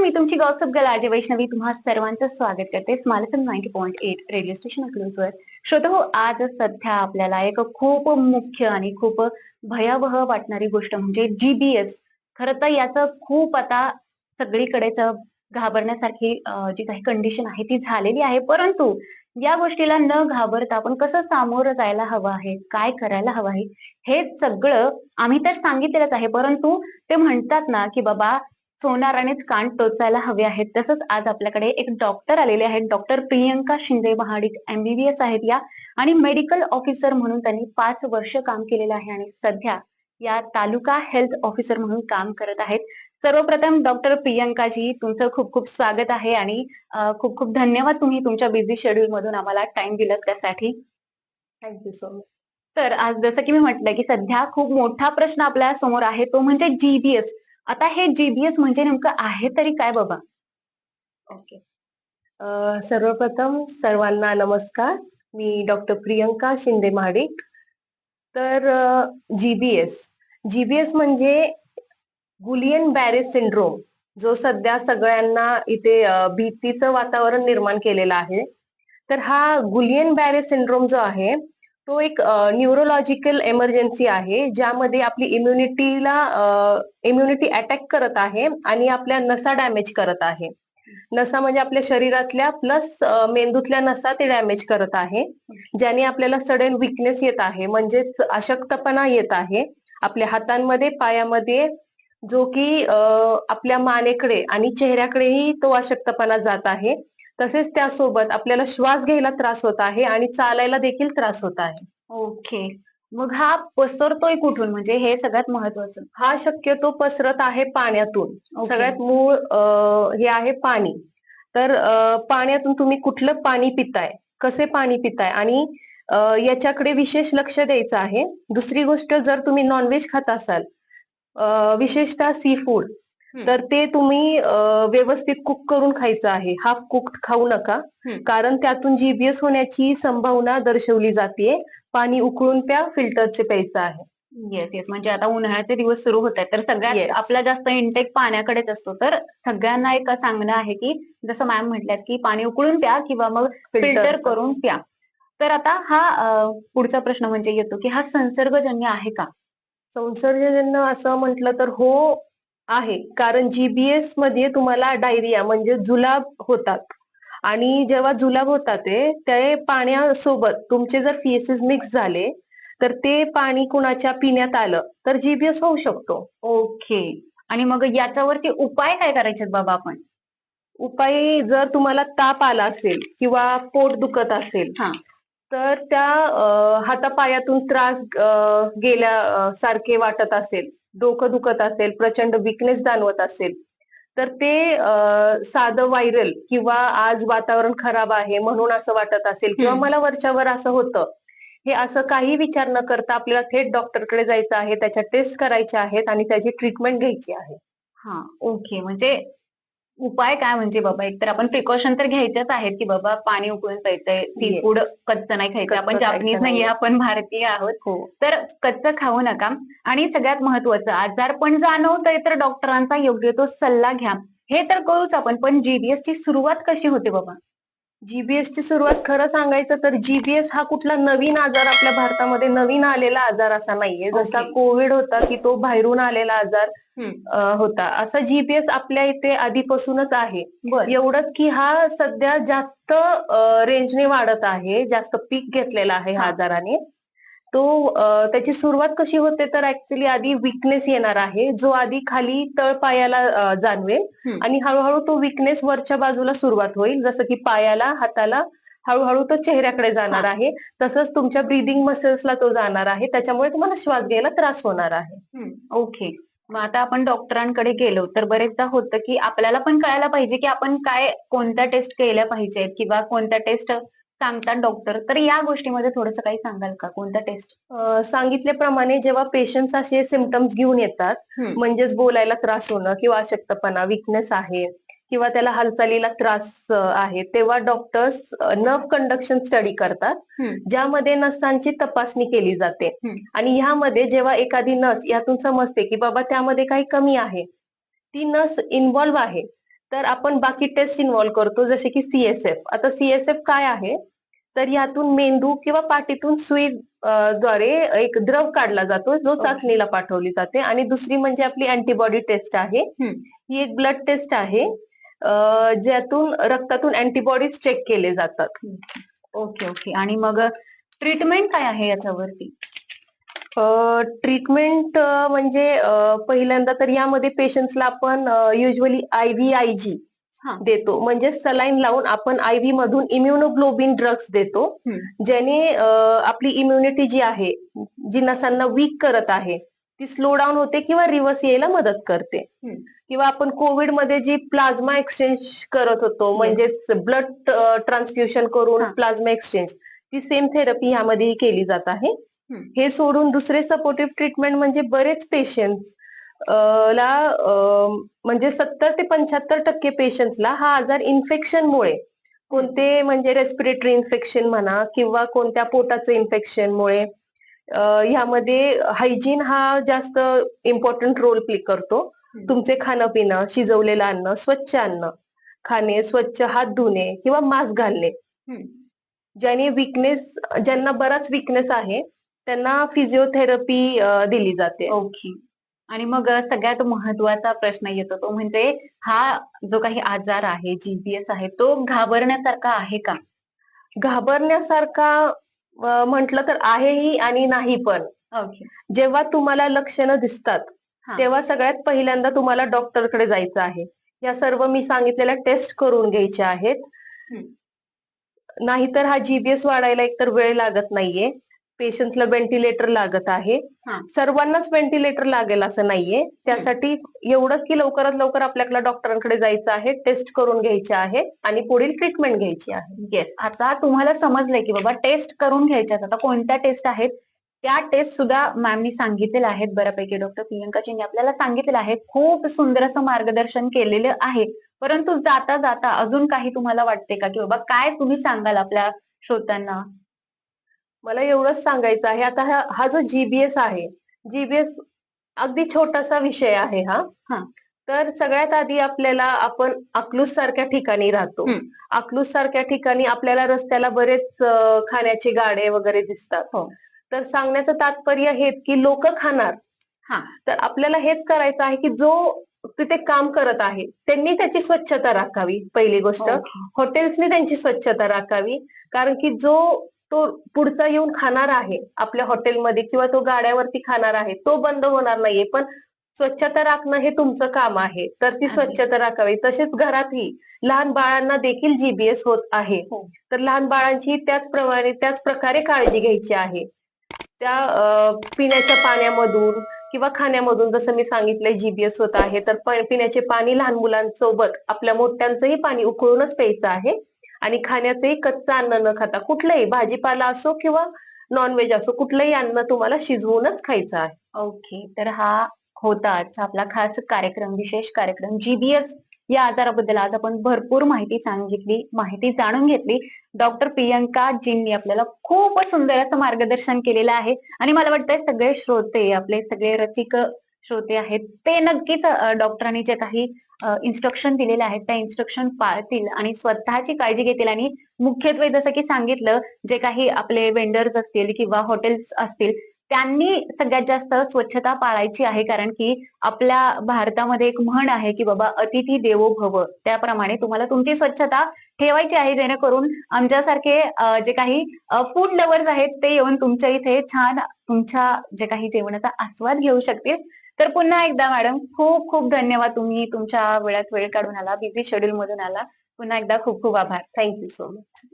मी तुमची गौसप गल आजे वैष्णवी. तुम्हा सर्वांचं स्वागत करते. स्मालथन ninety point eight radio station वर. श्रोत हो आज सध्या आपल्याला एक खूप मुख्य आणि खूप भयावह वाटणारी गोष्ट म्हणजे जीबीएस खरं तर याचं खूप आता सगळीकडेच घाबरण्यासारखी जी काही कंडिशन आहे ती झालेली आहे. परंतु या गोष्टीला न घाबरता आपण कसं सामोरं जायला हवं आहे? काय करायला हवं आहे? हे सगळं आम्ही तर सांगितलेलंच आहे. परंतु ते म्हणतात ना की बाबा सोनारानेच कान टोचायला हवे आहेत. तसंच आज आपल्याकडे एक डॉक्टर आलेले आहेत. डॉक्टर प्रियंका शिंदे महाडिक एमबीबीएस आहेत या. आणि मेडिकल ऑफिसर म्हणून त्यांनी पाच वर्ष काम केलेलं आहे आणि सध्या या तालुका हेल्थ ऑफिसर म्हणून काम करत आहेत. सर्वप्रथम डॉक्टर प्रियंकाजी तुमचं खूप खूप स्वागत आहे आणि खूप खूप धन्यवाद तुम्ही तुमच्या बिझी शेड्यूल मधून आम्हाला टाइम दिलात त्यासाठी. थँक्यू सो मच तर आज जसं की मी म्हटलं की सध्या खूप मोठा प्रश्न आपल्यासमोर आहे तो म्हणजे जीबीएस आता हे जीबीएस म्हणजे नेमकं आहे तरी काय बाबा? ओके सर्वप्रथम सर्वांना नमस्कार. मी डॉक्टर प्रियंका शिंदे महाडिक. तर जीबीएस जीबीएस म्हणजे गुलियन बॅरेज सिंड्रोम जो सध्या सगळ्यांना इथे अ, भीतीचं वातावरण निर्माण केलेलं आहे. तर हा गुलियन बॅरेज सिंड्रोम जो आहे तो एक न्यूरोलॉजिकल एमर्जन्सी आहे ज्यामध्ये आपली इम्युनिटीला इम्युनिटी अटॅक करत आहे आणि आपल्या नसा डॅमेज करत आहे. नसा म्हणजे आपल्या शरीरातल्या प्लस मेंदूतल्या नसा ते डॅमेज करत आहे ज्याने आपल्याला सडन विकनेस येत आहे म्हणजेच अशक्तपणा येत आहे. आपल्या हातांमध्ये पायामध्ये जो की आपल्या मानेकडे आणि चेहऱ्याकडेही तो अशक्तपणा जात आहे. तसेच त्यासोबत आपल्याला श्वास घ्यायला त्रास होत आहे आणि चालायला देखील त्रास होत आहे. ओके. मग हा पसरतोय कुठून? म्हणजे हे सगळ्यात महत्वाचं हा शक्यतो पसरत आहे पाण्यातून. सगळ्यात मूळ अं, हे आहे पाणी. तर अं, पाण्यातून तुम्ही कुठलं पाणी पिताय? कसे पाणी पिताय? आणि अं, याच्याकडे विशेष लक्ष द्यायचं आहे. दुसरी गोष्ट जर तुम्ही नॉनव्हेज खात असाल अं, विशेषतः सी फूड. तर ते तुम्ही व्यवस्थित कुक करून खायचं आहे. हाफ कुक खाऊ नका. कारण त्यातून जीबीएस होण्याची संभावना दर्शवली जाते पाणी उकळून त्या फिल्टरचे प्यायचं आहे. येस येस म्हणजे आता उन्हाळ्याचे दिवस सुरू होत आहेत तर सगळ्यात. आपला जास्त इंटेक पाण्याकडेच असतो. तर सगळ्यांना एक सांगणं आहे की जसं मॅम म्हटल्यात की पाणी उकळून प्या किंवा मग फिल्टर. करून प्या. तर आता हा पुढचा प्रश्न म्हणजे येतो की हा संसर्गजन्य आहे का? संसर्गजन्य असं म्हटलं तर हो आहे. कारण जीबीएसमध्ये तुम्हाला डायरिया म्हणजे जुलाब होतात. आणि जेव्हा जुलाब होतात ते ते पाण्यासोबत तुमचे जर फिएसेस मिक्स झाले तर ते पाणी कुणाच्या पिण्यात आलं तर जीबीएस होऊ शकतो. ओके. आणि मग याच्यावरती उपाय काय करायचे बाबा आपण? उपाय जर तुम्हाला ताप आला असेल किंवा पोट दुखत असेल हा. तर त्या हातापायातून त्रास गेल्या सारखे वाटत असेल डोकं दुखत असेल प्रचंड विकनेस जाणवत असेल तर ते साधं व्हायरल किंवा आज वातावरण खराब आहे म्हणून असं वाटत असेल किंवा. मला वरच्यावर असं होतं हे असं काही विचार न करता आपल्याला थेट डॉक्टरकडे जायचं आहे त्याच्या टेस्ट करायच्या आहेत आणि त्याची ट्रीटमेंट घ्यायची आहे हा ओके म्हणजे उपाय काय म्हणजे बाबा? एकतर आपण प्रिकॉशन तर घ्यायचेच आहेत की बाबा पाणी उकळून प्यायचंय सी. फूड कच्चं नाही खायचं. आपण जापनीज नाही. आपण भारतीय आहोत. हो. तर कच्चं खाऊ नका. आणि सगळ्यात महत्वाचं आजार पण जाणवतंय तर डॉक्टरांचा योग्य तो सल्ला घ्या. हे तर करूच आपण पण जीबीएस ची सुरुवात कशी होते बाबा? जीबीएस ची सुरुवात खरं सांगायचं तर जीबीएस हा कुठला नवीन आजार आपल्या भारतामध्ये नवीन आलेला आजार असा नाहीये. जसा. कोविड होता की तो बाहेरून आलेला आजार होता. असा जीबीएस आपल्या इथे आधीपासूनच आहे. एवढंच की हा सध्या जास्त रेंजने वाढत आहे जास्त पीक घेतलेला आहे हा. आजाराने. तो त्याची सुरुवात कशी होते तर ऍक्च्युली आधी विकनेस येणार आहे. जो आधी खाली तळपायाला जाणवेल. आणि हळूहळू तो विकनेस वरच्या बाजूला सुरुवात होईल. जसं की पायाला हाताला हळूहळू तो चेहऱ्याकडे जाणार. आहे. तसंच तुमच्या ब्रिदिंग मसल्सला तो जाणार आहे. त्याच्यामुळे तुम्हाला श्वास घ्यायला त्रास होणार आहे. ओके मग आता आपण डॉक्टरांकडे गेलो तर बरेचदा होतं की आपल्याला पण कळायला पाहिजे की आपण काय कोणत्या टेस्ट केल्या पाहिजेत किंवा कोणत्या टेस्ट सांगतात डॉक्टर तर या गोष्टीमध्ये थोडंसं काही सांगाल का? कोणत्या टेस्ट अं, सांगितल्याप्रमाणे जेव्हा पेशंट्स असे सिमटम्स घेऊन येतात म्हणजेच बोलायला त्रास होणं किंवा अशक्तपणा विकनेस आहे किंवा त्याला हालचालीला त्रास अ, आहे तेव्हा डॉक्टर्स नर्व कंडक्शन स्टडी करतात हम्म. ज्यामध्ये नसांची तपासणी केली जाते. हम्म. आणि ह्यामध्ये जेव्हा एखादी नस यातून समजते की बाबा त्यामध्ये काही कमी आहे. ती नस इन्व्हॉल्व्ह आहे. तर आपण बाकी टेस्ट इन्व्हॉल्व करतो जसे की सीएसएफ आता सीएसएफ काय आहे? तर यातून मेंदू किंवा पाठीतून सुई द्वारे एक द्रव काढला जातो जो Okay. चाचणीला पाठवली जाते. आणि दुसरी म्हणजे आपली अँटीबॉडी टेस्ट आहे. ही एक ब्लड टेस्ट आहे. ज्यातून रक्तातून अँटीबॉडीज चेक केले जातात. Okay okay. आणि मग ट्रीटमेंट काय आहे याच्यावरती? ट्रीटमेंट म्हणजे पहिल्यांदा तर यामध्ये पेशंट्सला आपण usually I V I G. देतो म्हणजे सलाईन लावून आपण आय व्ही मधून इम्युनोग्लोबिन ड्रग्स देतो. ज्याने आपली इम्युनिटी जी आहे जी नसांना वीक करत आहे ती स्लो डाऊन होते किंवा रिव्हर्स यायला मदत करते. किंवा आपण कोविडमध्ये जी प्लाझ्मा एक्सचेंज करत होतो म्हणजे ब्लड ट्रान्सफ्युशन करून. प्लाझ्मा एक्सचेंज ती सेम थेरपी ह्यामध्ये केली जात आहे. हे सोडून दुसरे सपोर्टिव्ह ट्रीटमेंट म्हणजे बरेच पेशंट्स ला म्हणजे सत्तर ते पंच्याहत्तर टक्के पेशंट्सला हा आजार इन्फेक्शनमुळे कोणते म्हणजे रेस्पिरेटरी इन्फेक्शन म्हणा किंवा कोणत्या पोटाचं इन्फेक्शनमुळे ह्यामध्ये हायजीन हा जास्त इम्पॉर्टंट रोल प्ले करतो. तुमचे खाणं पिणं शिजवलेलं अन्न स्वच्छ अन्न खाणे स्वच्छ हात धुणे किंवा मास्क घालणे. ज्याने विकनेस ज्यांना बराच विकनेस आहे त्यांना फिजिओथेरपी दिली जाते. ओके. आणि मग सगळ्यात महत्त्वाचा प्रश्न येतो तो म्हणजे हा जो काही आजार आहे जीपीएस आहे तो घाबरण्यासारखा आहे का? घाबरण्यासारखा म्हटलं तर आहेही आणि नाही पण. ओके. जेव्हा तुम्हाला लक्षणं दिसतात. तेव्हा सगळ्यात पहिल्यांदा तुम्हाला डॉक्टरकडे जायचं आहे. या सर्व मी सांगितलेल्या टेस्ट करून घ्यायच्या आहेत. नाहीतर हा जीबीएस वाढायला एकतर वेळ लागत नाहीये. पेशंटला व्हेंटिलेटर लागत आहे. हा. सर्वांनाच व्हेंटिलेटर लागेल असं नाहीये. त्यासाठी एवढंच की लवकरात लवकर आपल्याला डॉक्टरांकडे जायचं आहे टेस्ट करून घ्यायचे आहे आणि पुढील ट्रीटमेंट घ्यायची आहे. येस आता तुम्हाला समजलंय की बाबा टेस्ट करून घ्यायच्यात. आता कोणत्या टेस्ट आहेत? त्या टेस्ट सुद्धा मॅमनी सांगितलेल्या आहेत बऱ्यापैकी. डॉक्टर प्रियंका चिंगे आपल्याला सांगितलेलं आहे खूप सुंदर असं मार्गदर्शन केलेलं आहे. परंतु जाता जाता अजून काही तुम्हाला वाटते का? की बाबा काय तुम्ही सांगाल आपल्या श्रोत्यांना? मला एवढंच सांगायचं आहे आता हा हा जो जीबीएस आहे जीबीएस अगदी छोटासा विषय आहे हा हा. तर सगळ्यात आधी आपल्याला आपण अकलूस सारख्या ठिकाणी राहतो. अकलूस सारख्या ठिकाणी आपल्याला रस्त्याला बरेच खाण्याचे गाडे वगैरे दिसतात हो. तर सांगण्याचं तात्पर्य हेच की लोक खाणार हा. तर आपल्याला हेच करायचं आहे की जो तिथे काम करत आहे त्यांनी त्याची स्वच्छता राखावी पहिली गोष्ट. हॉटेल्सनी त्यांची स्वच्छता राखावी कारण की जो तो पुढचा येऊन खाणार आहे आपल्या हॉटेलमध्ये किंवा तो गाड्यावरती खाणार आहे तो बंद होणार नाहीये. पण स्वच्छता राखणं हे तुमचं काम आहे. तर ती. स्वच्छता राखावी. तसेच घरातही लहान बाळांना देखील जीबीएस होत आहे. हो. तर लहान बाळांची त्याचप्रमाणे त्याच प्रकारे काळजी घ्यायची आहे. त्या पिण्याच्या पाण्यामधून किंवा खाण्यामधून जसं मी सांगितलंय जीबीएस होत आहे तर पिण्याचे पाणी लहान मुलांसोबत आपल्या मोठ्यांचंही पाणी उकळूनच प्यायचं आहे. आणि खाण्याचंही कच्चं अन्न न खाता कुठलंही भाजीपाला असो किंवा नॉनव्हेज असो कुठलंही अन्न तुम्हाला शिजवूनच खायचं आहे. ओके तर हा होता आजचा आपला खास कार्यक्रम विशेष कार्यक्रम. जीबीएस या आजाराबद्दल आज आपण भरपूर माहिती सांगितली माहिती जाणून घेतली. डॉक्टर प्रियंका जींनी आपल्याला खूप सुंदर असं मार्गदर्शन केलेलं आहे. आणि मला वाटतंय सगळे श्रोते आपले सगळे रसिक श्रोते आहेत ते नक्कीच डॉक्टरांनी जे काही इन्स्ट्रक्शन दिलेले आहेत. त्या इन्स्ट्रक्शन पाळतील आणि स्वतःची काळजी घेतील. आणि मुख्यत्वे जसं की सांगितलं जे काही आपले वेंडर्स असतील किंवा हॉटेल्स असतील त्यांनी सगळ्यात जास्त स्वच्छता पाळायची आहे. कारण की आपल्या भारतामध्ये एक म्हण आहे की बाबा अतिथी देवो भव. त्याप्रमाणे तुम्हाला तुमची स्वच्छता ठेवायची आहे. जेणेकरून आमच्यासारखे जे काही फूड लवर्स आहेत ते येऊन तुमच्या इथे छान तुमच्या जे काही जेवणाचा आस्वाद घेऊ शकतील. तर पुन्हा एकदा मॅडम खूप खूप धन्यवाद तुम्ही तुमच्या वेळात वेळ काढून आला बिझी शेड्यूल मधून आला पुन्हा एकदा खूप खूप आभार thank you so much